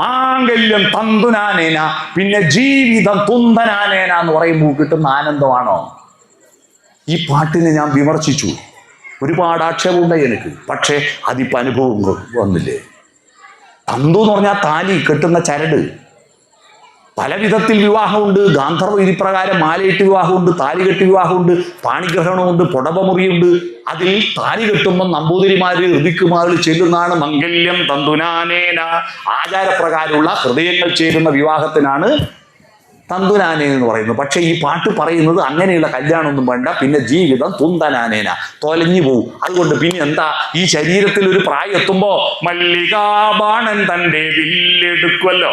മാംഗല്യം തന്തുനാനേന പിന്നെ ജീവിതം തുന്തനാനേന എന്ന് പറയുമ്പോൾ കിട്ടുന്ന ആനന്ദമാണോ? ഈ പാട്ടിനെ ഞാൻ വിമർശിച്ചു. ഒരുപാട് ആക്ഷേപമുണ്ടായി എനിക്ക്. പക്ഷേ അതിപ്പോൾ അനുഭവം വന്നില്ലേ? തന്തു എന്ന് പറഞ്ഞാൽ താലി കെട്ടുന്ന ചരട്. പല വിധത്തിൽ വിവാഹമുണ്ട് ഗാന്ധർവ വിധിപ്രകാരം മാലയിട്ട് വിവാഹമുണ്ട് താലി കെട്ടി വിവാഹമുണ്ട് പാണിഗ്രഹണമുണ്ട് പുടവമുറിയുണ്ട് അതിൽ താലി കെട്ടുമ്പോൾ നമ്പൂതിരിമാര് ഋതിക്കുമാരിൽ ചെല്ലുന്നതാണ് മംഗല്യം തന്തുനാനേന. ആചാരപ്രകാരമുള്ള ഹൃദയങ്ങൾ ചേരുന്ന വിവാഹത്തിനാണ് തന്തുനാനേന എന്ന് പറയുന്നത്. പക്ഷേ ഈ പാട്ട് പറയുന്നത് അങ്ങനെയുള്ള കല്യാണമൊന്നും വേണ്ട പിന്നെ ജീവിതം തുന്തനാനേന. തൊലഞ്ഞു പോവും. അതുകൊണ്ട് പിന്നെ എന്താ ഈ ശരീരത്തിൽ ഒരു പ്രായം എത്തുമ്പോൾ മല്ലികാബാണൻ തന്റെ വില്ലെടുക്കുമല്ലോ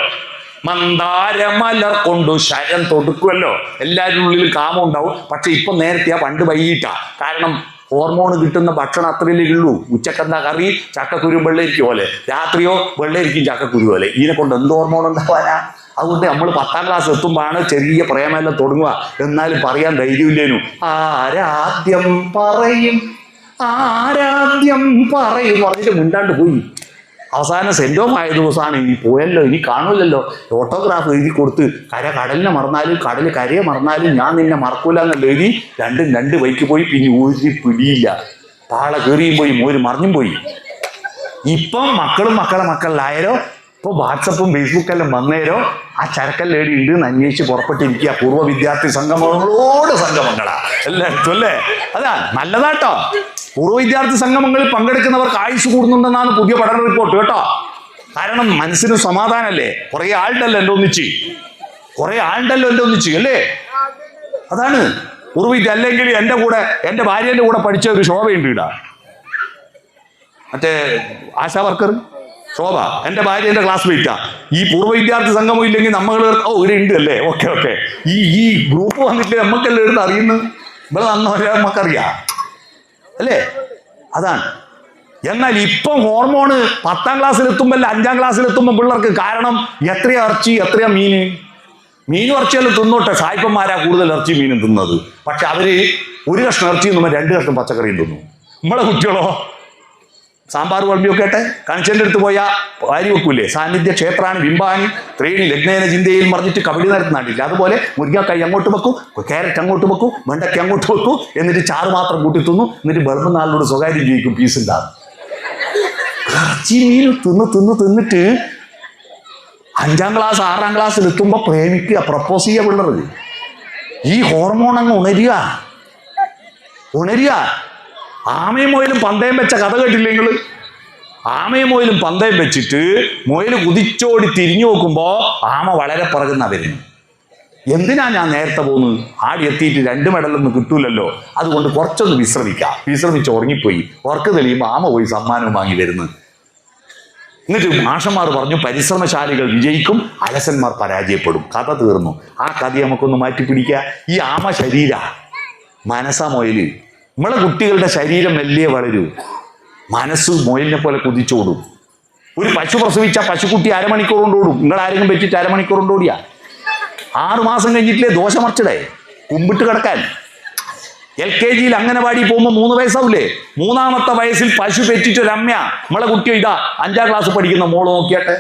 മന്ദാരമലർ കൊണ്ടു ശരം തൊടുക്കുമല്ലോ എല്ലാവരുടെ ഉള്ളിൽ കാമം ഉണ്ടാവും. പക്ഷെ ഇപ്പൊ നേരത്തെ ആ പണ്ട് വൈകിട്ടാ. കാരണം ഹോർമോൺ കിട്ടുന്ന ഭക്ഷണം അത്രയല്ലേ ഉള്ളൂ. ഉച്ചക്കെന്താ കറി? ചക്കക്കുരു വെള്ളരിക്കും പോലെ. രാത്രിയോ വെള്ളയിരിക്കും ചക്കക്കുരു പോലെ. ഇതിനെ കൊണ്ട് എന്ത് ഹോർമോൺ ഉണ്ടാവാനാ അതുകൊണ്ട് നമ്മൾ പത്താം ക്ലാസ് എത്തുമ്പോഴാണ് ചെറിയ പ്രേമെല്ലാം തുടങ്ങുക. എന്നാലും പറയാൻ ധൈര്യമില്ലേനു? ആരാദ്യം പറയും? ആരാദ്യം പറയും പറഞ്ഞിട്ട് മുണ്ടാണ്ട് പോയി. അവസാനം ഓഫ് ആയ ദിവസമാണ്. ഇനി പോയല്ലോ ഇനി കാണില്ലല്ലോ. ഓട്ടോഗ്രാഫ് എഴുതി കൊടുത്ത് കര കടലിനെ മറന്നാലും കടൽ കരയെ മറന്നാലും ഞാൻ നിന്നെ മറക്കൂല എന്നുള്ള എഴുതി രണ്ടും രണ്ട് വൈക്ക് പോയി പിന്നെ ഒരു പിടിയില്ല. പാള കയറിയും പോയി മോര് മറിഞ്ഞും പോയി. ഇപ്പം മക്കളും മക്കളെ മക്കളിലായാലോ? ഇപ്പൊ വാട്സപ്പും ഫേസ്ബുക്കെല്ലാം വന്നേരോ? ആ ചരക്കല്ലേടി ഉണ്ട് എന്ന് അന്വേഷിച്ച് പുറപ്പെട്ടിരിക്കുക. പൂർവ വിദ്യാർത്ഥി സംഗമങ്ങളോട് സംഗമങ്ങളാ. എല്ലായിടത്തും അല്ലേ? അതാ നല്ലതാട്ടോ. പൂർവ വിദ്യാർത്ഥി സംഗമങ്ങളിൽ പങ്കെടുക്കുന്നവർക്ക് ആയുസ് കൂടുന്നുണ്ടെന്നാണ് പുതിയ പഠന റിപ്പോർട്ട് കേട്ടോ? കാരണം മനസ്സിന് സമാധാനമല്ലേ കുറെ ആളുണ്ടല്ലോ എന്റെ ഒന്നിച്ച്. കുറെ ആളുണ്ടല്ലോ എന്റെ ഒന്നിച്ച് അല്ലേ? അതാണ് വിദ്യ അല്ലെങ്കിൽ എന്റെ കൂടെ എന്റെ ഭാര്യന്റെ കൂടെ പഠിച്ച ഒരു ശോഭയുണ്ട് ഇടാ മറ്റേ ആശാ വർക്കർ? ശോഭ എന്റെ ഭാര്യ എന്റെ ക്ലാസ്മേറ്റാ ഈ പൂർവ വിദ്യാർത്ഥി സംഗമം ഇല്ലെങ്കിൽ നമ്മൾ ഓ ഇവിടെ ഉണ്ട് അല്ലേ? Okay okay. ഈ ഈ ഗ്രൂപ്പ് വന്നിട്ട് നമുക്കെല്ലാം എടുത്ത് അറിയുന്നു ഇവിടെ നന്നോ നമുക്കറിയാം അല്ലേ? അതാണ്. എന്നാൽ ഇപ്പം ഹോർമോണ് പത്താം ക്ലാസ്സിൽ എത്തുമ്പോൾ അഞ്ചാം ക്ലാസ്സിൽ എത്തുമ്പോൾ പിള്ളേർക്ക് കാരണം എത്ര ഇറച്ചി എത്ര മീന്? മീനും ഇറച്ചിയെല്ലാം തിന്നോട്ടെ. സായിപ്പന്മാരാ കൂടുതൽ ഇറച്ചി മീനും തിന്നത്. പക്ഷെ അവർ ഒരു കഷ്ണം ഇറച്ചി തിന്നുമ്പോൾ രണ്ട് കഷ്ണം പച്ചക്കറിയും തിന്നു. നമ്മളെ കുട്ടികളോ സാമ്പാർ കുഴമ്പിയൊക്കെ ആട്ടെ കണിച്ചന്റെ അടുത്ത് പോയാൽ വാരി വെക്കൂലേ. സാന്നിധ്യ ക്ഷേത്രാണ് ബിംബാനി ത്രേണി ലഗ്നേന ചിന്തയിൽ മറിഞ്ഞിട്ട് കബഡി നടത്തുന്നില്ല അതുപോലെ മുരിങ്ങാക്കായി അങ്ങോട്ട് വെക്കും ക്യാരറ്റ് അങ്ങോട്ട് വെക്കും വെണ്ടയ്ക്ക് അങ്ങോട്ട് വെക്കും എന്നിട്ട് ചാറ് മാത്രം കൂട്ടി തിന്നു എന്നിട്ട് വെളുപ്പം നാളിനോട് സ്വകാര്യം ജീവിക്കും പീസ് ഉണ്ടാകും ഇറച്ചി മീൻ തിന്ന് തിന്ന് തിന്നിട്ട് അഞ്ചാം ക്ലാസ് ആറാം ക്ലാസ്സിൽ എത്തുമ്പോൾ പ്രേമിക്കുക പ്രപ്പോസ് ചെയ്യുക പിള്ളേർ ഈ ഹോർമോൺ അങ്ങ് ഉണരുക. ഉണരുക. ആമയും മുയലും പന്തയം വെച്ച കഥ കേട്ടില്ലേ നിങ്ങൾ ആമയും മുയലും പന്തയം വെച്ചിട്ട് മുയൽ കുതിച്ചോടി തിരിഞ്ഞു നോക്കുമ്പോൾ ആമ വളരെ പിറകുന്ന വരുന്നു എന്തിനാ ഞാൻ നേരത്തെ പോകുന്നത് ആടി എത്തിയിട്ട് രണ്ട് മെഡലൊന്നും കിട്ടൂലല്ലോ. അതുകൊണ്ട് കുറച്ചൊന്ന് വിശ്രമിക്കാം. വിശ്രമിച്ച് ഉറങ്ങിപ്പോയി. ഉറക്ക് തെളിയുമ്പോൾ ആമ പോയി സമ്മാനം വാങ്ങി വരുന്നു എന്നിട്ട് മാഷന്മാർ പറഞ്ഞു പരിശ്രമശാലികൾ വിജയിക്കും അലസന്മാർ പരാജയപ്പെടും. കഥ തീർന്നു. ആ കഥ നമുക്കൊന്ന് മാറ്റി പിടിക്കുക ഈ ആമ ശരീര. മനസ്സാ മൊയൽ. നമ്മളെ കുട്ടികളുടെ ശരീരം മെല്ലിയ വളരൂ. മനസ്സ് മുയലിനെ പോലെ കുതിച്ചോടും ഒരു പശു പ്രസവിച്ച പശുക്കുട്ടി അരമണിക്കൂർ കൊണ്ട് ഓടും. നിങ്ങൾ ആരെങ്കിലും പറ്റിയിട്ട് അരമണിക്കൂർ കൊണ്ട് ഓടിയാ? ആറു മാസം കഴിഞ്ഞിട്ടില്ലേ ദോശ കുമ്പിട്ട് കിടക്കാൻ. എൽ കെ ജിയിൽ അംഗനവാടി പോകുമ്പോൾ മൂന്ന് വയസ്സാവില്ലേ? മൂന്നാമത്തെ വയസ്സിൽ പശു പെറ്റിട്ട് ഒരു അമ്മയാ നമ്മളെ കുട്ടി ഇതാ അഞ്ചാം ക്ലാസ് പഠിക്കുന്ന മോൾ നോക്കിയാട്ടെ.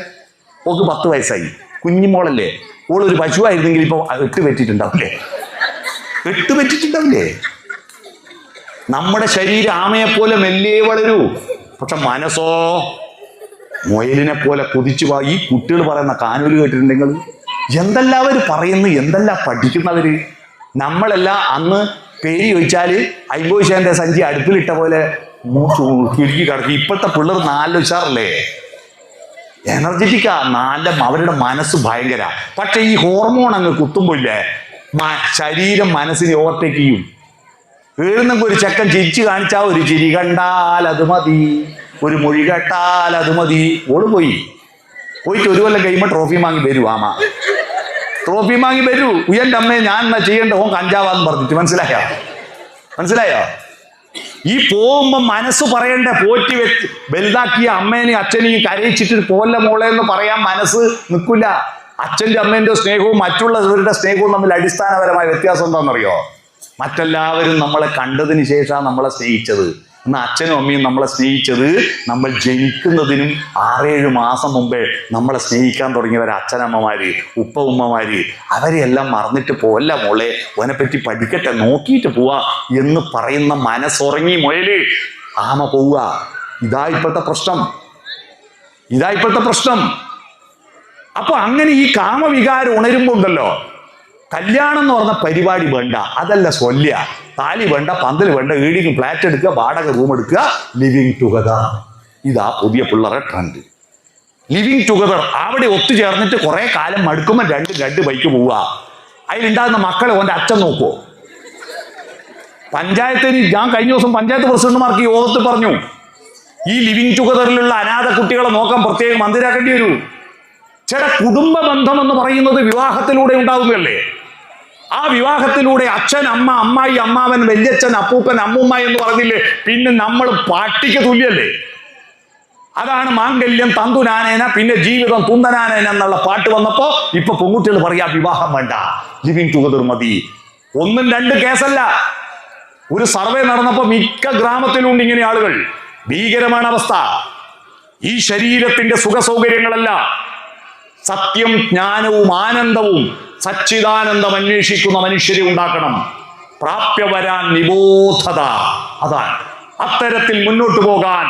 ഓക്ക് പത്ത് വയസ്സായി. കുഞ്ഞിമോളല്ലേ ഓളൊരു പശുവായിരുന്നെങ്കിൽ ഇപ്പോൾ എട്ട് പെറ്റിട്ടുണ്ടാവില്ലേ എട്ട് പെറ്റിട്ടുണ്ടാവില്ലേ നമ്മുടെ ശരീരം ആമയെപ്പോലെ പോലെ മെല്ലേ വളരൂ. പക്ഷെ മനസ്സോ മുയലിനെ പോലെ കുതിച്ചു വാ. ഈ കുട്ടികൾ പറയുന്ന കാനൂൽ കേട്ടിട്ടുണ്ടെങ്കിൽ എന്തെല്ലാം അവർ പറയുന്നു? എന്തെല്ലാം പഠിക്കുന്നവര് നമ്മളെല്ലാം അന്ന് പേര് ചോദിച്ചാൽ അയ്മ്പത് ശേന്റെ സഞ്ചി അടുപ്പിലിട്ട പോലെ കിഴുക്കി കിടക്കും ഇപ്പോഴത്തെ പിള്ളേർ നാല് ഉഷാറല്ലേ? എനർജറ്റിക്കാ നല്ല അവരുടെ മനസ്സ് ഭയങ്കര. പക്ഷെ ഈ ഹോർമോൺ അങ്ങ് കുത്തുമ്പോയില്ലേ ശരീരം മനസ്സിനെ ഓവർടേക്ക് ചെയ്യും. വീഴുന്നെങ്കിൽ ഒരു ചെക്കൻ ചിരിച്ചു കാണിച്ചാൽ ഒരു ചിരി കണ്ടാൽ അത് മതി. ഒരു മൊഴി കേട്ടാൽ അത് മതി. ഓൾ പോയി. പോയിട്ട് ഒരു കൊല്ലം കഴിയുമ്പോൾ ട്രോഫി വാങ്ങി വരൂ ആമ. ട്രോഫി വാങ്ങി വരൂ. ഉയന്റെ അമ്മയെ ഞാൻ എന്നാ ചെയ്യേണ്ട? ഓൻ കഞ്ചാവാന്ന് പറഞ്ഞിട്ട്. മനസ്സിലായോ? മനസ്സിലായോ? ഈ പോകുമ്പോ മനസ്സ് പറയണ്ടേ? പോറ്റി വെച്ച് വലുതാക്കിയ അമ്മേനെയും അച്ഛനെയും കരയിച്ചിട്ട് പോല്ല മോളെ എന്ന് പറയാൻ മനസ്സ് നിൽക്കില്ല. അച്ഛന്റെ അമ്മേന്റെ സ്നേഹവും മറ്റുള്ളവരുടെ സ്നേഹവും തമ്മിൽ അടിസ്ഥാനപരമായ വ്യത്യാസം എന്താണെന്നറിയോ? മറ്റെല്ലാവരും നമ്മളെ കണ്ടതിന് ശേഷമാണ് നമ്മളെ സ്നേഹിച്ചത്. ഇന്ന് അച്ഛനും അമ്മയും നമ്മളെ സ്നേഹിച്ചത് നമ്മൾ ജനിക്കുന്നതിനും ആറേഴ് മാസം മുമ്പേ നമ്മളെ സ്നേഹിക്കാൻ തുടങ്ങിയവർ അച്ഛനമ്മമാര് ഉപ്പ ഉമ്മമാര് അവരെയെല്ലാം മറന്നിട്ട് പോല്ല മോളെ. ഓനെപ്പറ്റി പഠിക്കട്ടെ നോക്കിയിട്ട് പോവാ എന്ന് പറയുന്ന മനസ്സുറങ്ങി മുയൽ. ആമ പോവുക. ഇതാ ഇപ്പോഴത്തെ പ്രശ്നം. ഇതാ ഇപ്പോഴത്തെ പ്രശ്നം. അപ്പൊ അങ്ങനെ ഈ കാമവികാരം ഉണരുമ്പോ ഉണ്ടല്ലോ. കല്യാണം എന്ന് പറഞ്ഞ പരിപാടി വേണ്ട. അതല്ല സ്വല്യ. താലി വേണ്ട പന്തൽ വേണ്ട ഈടിക്കും ഫ്ലാറ്റ് എടുക്കുക വാടക റൂം എടുക്കുക ലിവിങ് ടുഗദർ ഇതാ പുതിയ പിള്ളേരെ ട്രെൻഡ് ലിവിങ് ടുഗദർ അവിടെ ഒത്തുചേർന്നിട്ട് കുറെ കാലം മടുക്കുമ്പോൾ രണ്ട് രണ്ട് ബൈക്ക് പോവുക. അതിലുണ്ടാകുന്ന മക്കളെ ഓന്റെ അച്ഛൻ നോക്കുമോ പഞ്ചായത്തിന് ഞാൻ കഴിഞ്ഞ ദിവസം പഞ്ചായത്ത് പ്രസിഡന്റുമാർക്ക് യോഗത്തിൽ പറഞ്ഞു. ഈ ലിവിങ് ടുഗദറിലുള്ള അനാഥ കുട്ടികളെ നോക്കാൻ പ്രത്യേകം മന്ദിരാക്കേണ്ടി വരൂ. ചില കുടുംബ ബന്ധം എന്ന് പറയുന്നത് വിവാഹത്തിലൂടെ ഉണ്ടാവുകയല്ലേ? ആ വിവാഹത്തിലൂടെ അച്ഛൻ അമ്മ അമ്മായി അമ്മാവൻ വല്യച്ഛൻ അപ്പൂപ്പൻ അമ്മൂമ്മ എന്ന് പറഞ്ഞില്ലേ? പിന്നെ നമ്മൾ പാട്ടിക്ക് തുല്യല്ലേ? അതാണ് മാംഗല്യം തന്തുനാനേന പിന്നെ ജീവിതം തുന്തനാനേന എന്നുള്ള പാട്ട് വന്നപ്പോ ഇപ്പൊ പെൺകുട്ടികൾ പറയാ വിവാഹം വേണ്ട ലിവിങ് ടുഗദർ മതി. ഒന്നും രണ്ട് കേസല്ല. ഒരു സർവേ നടന്നപ്പോ മിക്ക ഗ്രാമത്തിലുണ്ട് ഇങ്ങനെ ആളുകൾ. ഭീകരമാണ് അവസ്ഥ. ഈ ശരീരത്തിന്റെ സുഖ സൗകര്യങ്ങളല്ല സത്യം ജ്ഞാനവും ആനന്ദവും സച്ചിദാനന്ദം അന്വേഷിക്കുന്ന മനുഷ്യരെ ഉണ്ടാക്കണം. പ്രാപ്യ വരാൻ നിബോധത. അതാണ്. അത്തരത്തിൽ മുന്നോട്ട് പോകാൻ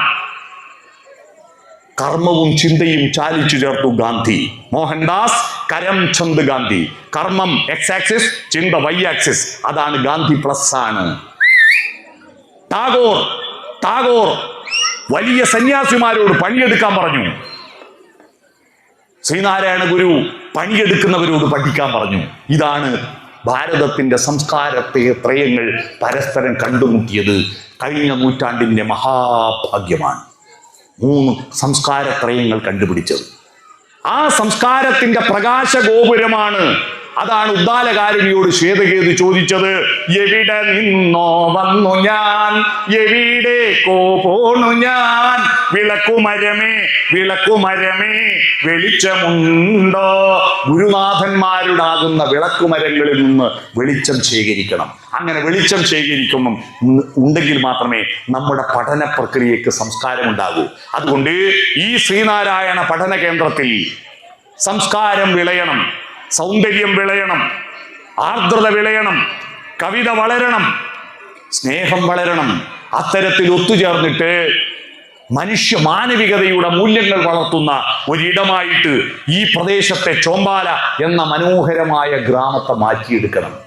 കർമ്മവും ചിന്തയും ചാലിച്ചു ചേർത്തു ഗാന്ധി. മോഹൻദാസ് കരംചന്ദ് ഗാന്ധി. കർമ്മം എക്സ് ആക്സിസ് ചിന്ത വൈ ആക്സിസ് അതാണ് ഗാന്ധി പ്ലസ് ആണ് ടാഗോർ ടാഗോർ. വലിയ സന്യാസിമാരോട് പണിയെടുക്കാൻ പറഞ്ഞു. ശ്രീനാരായണ ഗുരു പണിയെടുക്കുന്നവരോട് പഠിക്കാൻ പറഞ്ഞു. ഇതാണ് ഭാരതത്തിന്റെ സംസ്കാരത്തെ ത്രയങ്ങൾ പരസ്പരം കണ്ടുമുട്ടിയത് കഴിഞ്ഞ നൂറ്റാണ്ടിന്റെ മഹാഭാഗ്യമാണ്. മൂന്ന് സംസ്കാരത്രയങ്ങൾ കണ്ടുപിടിച്ചത്. ആ സംസ്കാരത്തിന്റെ പ്രകാശ ഗോപുരമാണ് അതാണ് ഉദ്ദാലകാരുണിയോട് ശ്വേതകേതു ചോദിച്ചത്. എവിടെ നിന്നോ വന്നു ഞാൻ? എവിടേക്കോ പോണു ഞാൻ? വിളക്കുമരമേ വിളക്കുമരമേ വെളിച്ചമുണ്ടോ? ഗുരുനാഥന്മാരുടാകുന്ന വിളക്കുമരങ്ങളിൽ നിന്ന് വെളിച്ചം ശേഖരിക്കണം. അങ്ങനെ വെളിച്ചം ശേഖരിക്കണം ഉണ്ടെങ്കിൽ മാത്രമേ നമ്മുടെ പഠന പ്രക്രിയക്ക് സംസ്കാരം ഉണ്ടാകൂ അതുകൊണ്ട് ഈ ശ്രീനാരായണ പഠന കേന്ദ്രത്തിൽ സംസ്കാരം വിളയണം. സൗന്ദര്യം വിളയണം ആർദ്രത വിളയണം കവിത വളരണം സ്നേഹം വളരണം അത്തരത്തിൽ ഒത്തുചേർന്നിട്ട് മനുഷ്യ മാനവികതയുടെ മൂല്യങ്ങൾ വളർത്തുന്ന ഒരിടമായിട്ട് ഈ പ്രദേശത്തെ ചോമ്പാല എന്ന മനോഹരമായ ഗ്രാമത്തെ മാറ്റിയെടുക്കണം.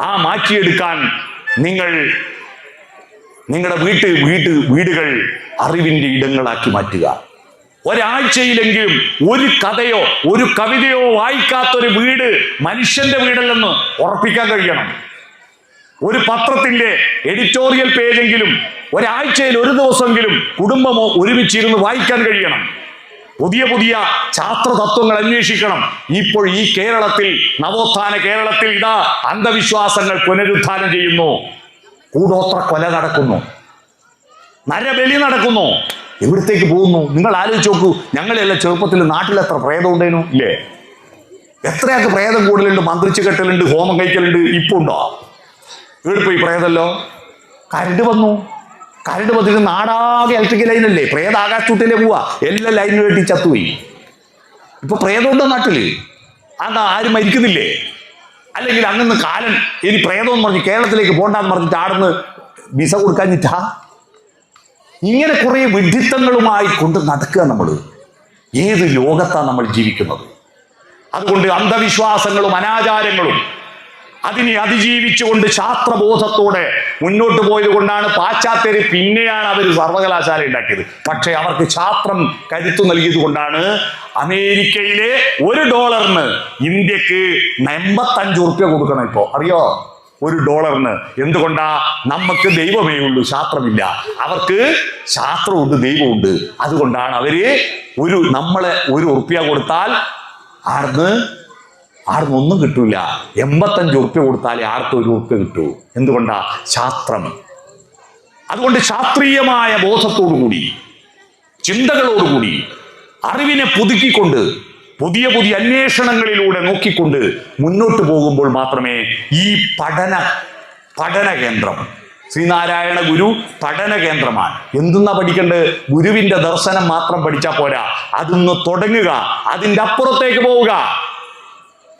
ആ മാറ്റിയെടുക്കാൻ നിങ്ങൾ നിങ്ങളുടെ വീട്ട് വീട് വീടുകൾ അറിവിന്റെ ഇടങ്ങളാക്കി മാറ്റുക. ഒരാഴ്ചയിലെങ്കിലും ഒരു കഥയോ ഒരു കവിതയോ വായിക്കാത്തൊരു വീട് മനുഷ്യന്റെ വീടല്ലെന്ന് ഉറപ്പിക്കാൻ കഴിയണം. ഒരു പത്രത്തിന്റെ എഡിറ്റോറിയൽ പേജെങ്കിലും ഒരാഴ്ചയിൽ ഒരു ദിവസമെങ്കിലും കുടുംബമോ ഒരുമിച്ചിരുന്ന് വായിക്കാൻ കഴിയണം. പുതിയ പുതിയ ശാസ്ത്ര തത്വങ്ങൾ അന്വേഷിക്കണം. ഇപ്പോൾ ഈ കേരളത്തിൽ നവോത്ഥാന കേരളത്തിൽ ഇതാ അന്ധവിശ്വാസങ്ങൾ പുനരുദ്ധാനം ചെയ്യുന്നു. കൂടോത്ര കൊല നടക്കുന്നു. നരബലി നടക്കുന്നു. എവിടത്തേക്ക് പോകുന്നു? നിങ്ങൾ ആലോചിച്ച് നോക്കൂ. ഞങ്ങളെല്ലാം ചെറുപ്പത്തിൽ നാട്ടിൽ എത്ര പ്രേതം ഉണ്ടേനു? ഇല്ലേ? എത്രയൊക്കെ പ്രേതം കൂടുതലുണ്ട്? മന്ത്രിച്ച് കെട്ടലുണ്ട് ഹോമം കഴിക്കലുണ്ട്? ഇപ്പൊ ഉണ്ടോ? ഇവിടെ പോയി പ്രേതല്ലോ? കരണ്ട് വന്നു. കരണ്ട് വന്നിട്ട് നാടാകെ ഇലക്ട്രിക്കൽ ലൈനല്ലേ പ്രേത ആകാശത്തൂട്ടിലേ പോവാ. എല്ലാ ലൈനും വേണ്ടി ചത്തുപോയി. ഇപ്പൊ പ്രേതമുണ്ടോ നാട്ടിൽ? അതാ ആരും മരിക്കുന്നില്ലേ? അല്ലെങ്കിൽ അങ്ങനെ കാലൻ ഇനി പ്രേതം എന്ന് പറഞ്ഞ് കേരളത്തിലേക്ക് പോണ്ടെന്ന് പറഞ്ഞിട്ട് ആടുന്ന് വിസ കൊടുക്കാഞ്ഞിട്ടാ? ഇങ്ങനെ കുറേ വിഡിത്തങ്ങളുമായി കൊണ്ട് നടക്കുക നമ്മൾ. ഏത് ലോകത്താണ് നമ്മൾ ജീവിക്കുന്നത്? അതുകൊണ്ട് അന്ധവിശ്വാസങ്ങളും അനാചാരങ്ങളും അതിനെ അതിജീവിച്ചുകൊണ്ട് ശാസ്ത്രബോധത്തോടെ മുന്നോട്ട് പോയത് കൊണ്ടാണ് പാശ്ചാത്യര് പിന്നെയാണ് അവർ സർവകലാശാല ഉണ്ടാക്കിയത്. പക്ഷേ അവർക്ക് ശാസ്ത്രം കരുത്തു നൽകിയത് കൊണ്ടാണ് അമേരിക്കയിലെ ഒരു ഡോളറിന് ഇന്ത്യയ്ക്ക് എൺപത്തഞ്ച് റുപ്യ കൊടുക്കണം ഇപ്പോ അറിയോ? ഒരു ഡോളറിന് എന്തുകൊണ്ടാ നമുക്ക് ദൈവമേ ഉള്ളൂ ശാസ്ത്രമില്ല? അവർക്ക് ശാസ്ത്രമുണ്ട് ദൈവമുണ്ട്. അതുകൊണ്ടാണ് അവർ ഒരു നമ്മളെ ഒരു ഉറുപ്പ്യ കൊടുത്താൽ ആർന്ന് ആർന്ന് ഒന്നും കിട്ടൂല. എൺപത്തഞ്ച് ഉറുപ്പ്യ കൊടുത്താലേ ആർക്ക് ഒരു ഉറുപ്പ്യ കിട്ടൂ? എന്തുകൊണ്ടാ? ശാസ്ത്രം. അതുകൊണ്ട് ശാസ്ത്രീയമായ ബോധത്തോടുകൂടി ചിന്തകളോടുകൂടി അറിവിനെ പുതുക്കിക്കൊണ്ട് പുതിയ പുതിയ അന്വേഷണങ്ങളിലൂടെ നോക്കിക്കൊണ്ട് മുന്നോട്ട് പോകുമ്പോൾ മാത്രമേ ഈ പഠന പഠന കേന്ദ്രം ശ്രീനാരായണ ഗുരു പഠന കേന്ദ്രമാണ്. എന്തെന്നാ പഠിക്കേണ്ടത് ഗുരുവിന്റെ ദർശനം മാത്രം പഠിച്ചാൽ പോരാ. അതൊന്ന് തുടങ്ങുക. അതിന്റെ അപ്പുറത്തേക്ക് പോവുക.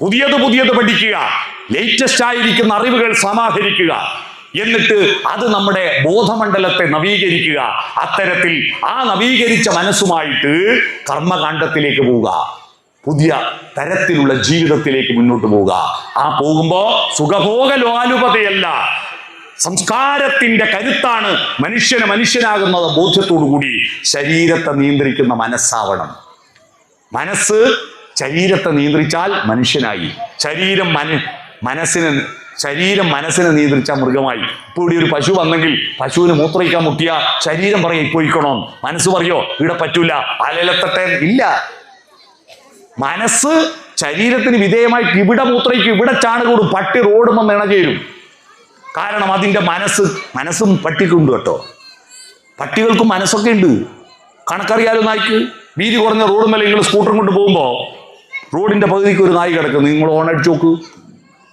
പുതിയത് പുതിയത് പഠിക്കുക. ലേറ്റസ്റ്റ് ആയിരിക്കുന്ന അറിവുകൾ സമാഹരിക്കുക. എന്നിട്ട് അത് നമ്മുടെ ബോധമണ്ഡലത്തെ നവീകരിക്കുക. അത്തരത്തിൽ ആ നവീകരിച്ച മനസ്സുമായിട്ട് കർമ്മകാണ്ഡത്തിലേക്ക് പോവുക. പുതിയ തരത്തിലുള്ള ജീവിതത്തിലേക്ക് മുന്നോട്ട് പോവുക. ആ പോകുമ്പോ സുഖഭോഗ ലോലുപതയല്ല സംസ്കാരത്തിന്റെ കരുത്താണ് മനുഷ്യന് മനുഷ്യനാകുന്നത് ബോധ്യത്തോടുകൂടി ശരീരത്തെ നിയന്ത്രിക്കുന്ന മനസ്സാവണം. മനസ്സ് ശരീരത്തെ നിയന്ത്രിച്ചാൽ മനുഷ്യനായി. ശരീരം മന മനസ്സിന് ശരീരം മനസ്സിനെ നിയന്ത്രിച്ചാൽ മൃഗമായി. ഇപ്പോൾ ഇവിടെ ഒരു പശു വന്നെങ്കിൽ പശുവിന് മൂത്രയിക്കാൻ മുട്ടിയ ശരീരം പറയും ഇപ്പോയിക്കണോ മനസ്സ് പറയോ ഇവിടെ പറ്റൂല. അലലത്തട്ടെ ഇല്ല. മനസ്സ് ശരീരത്തിന് വിധേയമായിട്ട് ഇവിടെ മൂത്രയ്ക്കും ഇവിടെ ചാണകൂടും പട്ടി റോഡുമെന്ന് ഇണചേരും കാരണം അതിന്റെ മനസ്സ് മനസ്സും പട്ടിക്കുണ്ട് കേട്ടോ. പട്ടികൾക്കും മനസ്സൊക്കെ ഉണ്ട്. കണക്കറിയാലോ നായ്ക്ക്? വീതി കുറഞ്ഞ റോഡ് മേലെ നിങ്ങൾ സ്കൂട്ടറും കൊണ്ട് പോകുമ്പോൾ റോഡിന്റെ പകുതിക്ക് ഒരു നായി കിടക്കുന്നു. നിങ്ങൾ ഓണടിച്ച് നോക്ക്.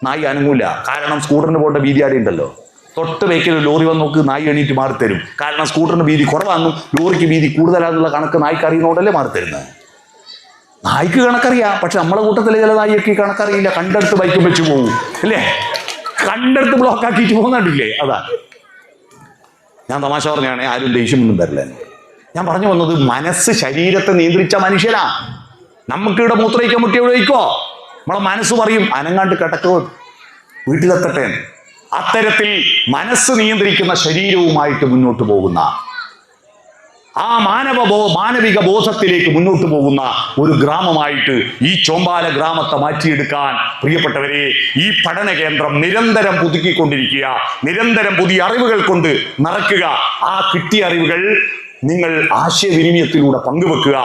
നായി അനങ്ങൂല. കാരണം സ്കൂട്ടറിന് പോകേണ്ട വീതി ആടെ ഉണ്ടല്ലോ. തൊട്ട് ബേക്കിൽ ലോറി വന്ന് നോക്ക് നായി എണീറ്റ് മാറിത്തരും. കാരണം സ്കൂട്ടറിന് വീതി കുറവാണെന്നും ലോറിക്ക് വീതി കൂടുതലാണെന്നുള്ള കണക്ക് നായിക്ക് അറിയുന്നതുകൊണ്ടല്ലേ മാറിത്തരുന്നത്. നായ്ക്ക് കണക്കറിയാം. പക്ഷെ നമ്മളെ കൂട്ടത്തിലെ ചില നായിക്ക് കണക്കറിയില്ല. കണ്ടെടുത്ത് ബൈക്കും വെച്ചു പോകും അല്ലേ കണ്ടെടുത്ത് ബ്ലോക്ക് ആക്കിയിട്ട് പോകുന്നുണ്ടില്ലേ അതാ. ഞാൻ തമാശ പറഞ്ഞാണേ ആരും ദേഷ്യമൊന്നും തരില്ല ഞാൻ പറഞ്ഞു വന്നത് മനസ്സ് ശരീരത്തെ നിയന്ത്രിച്ച മനുഷ്യനാ. നമുക്കിവിടെ മൂത്രയിക്കാൻ മുട്ടി വയ്ക്കോ? നമ്മളെ മനസ്സ് പറയും അനങ്ങാണ്ട് കിടക്കോ. വീട്ടിലെത്തട്ടെ. അത്തരത്തിൽ മനസ്സ് നിയന്ത്രിക്കുന്ന ശരീരവുമായിട്ട് മുന്നോട്ട് പോകുന്ന ആ മാനവ ബോ മാനവിക ബോധത്തിലേക്ക് മുന്നോട്ട് പോകുന്ന ഒരു ഗ്രാമമായിട്ട് ഈ ചോമ്പാല ഗ്രാമത്തെ മാറ്റിയെടുക്കാൻ പ്രിയപ്പെട്ടവരെ ഈ പഠന കേന്ദ്രം നിരന്തരം പുതുക്കിക്കൊണ്ടിരിക്കുക നിരന്തരം പുതിയ അറിവുകൾ കൊണ്ട് നിറയ്ക്കുക ആ കിട്ടിയ അറിവുകൾ നിങ്ങൾ ആശയവിനിമയത്തിലൂടെ പങ്കുവെക്കുക.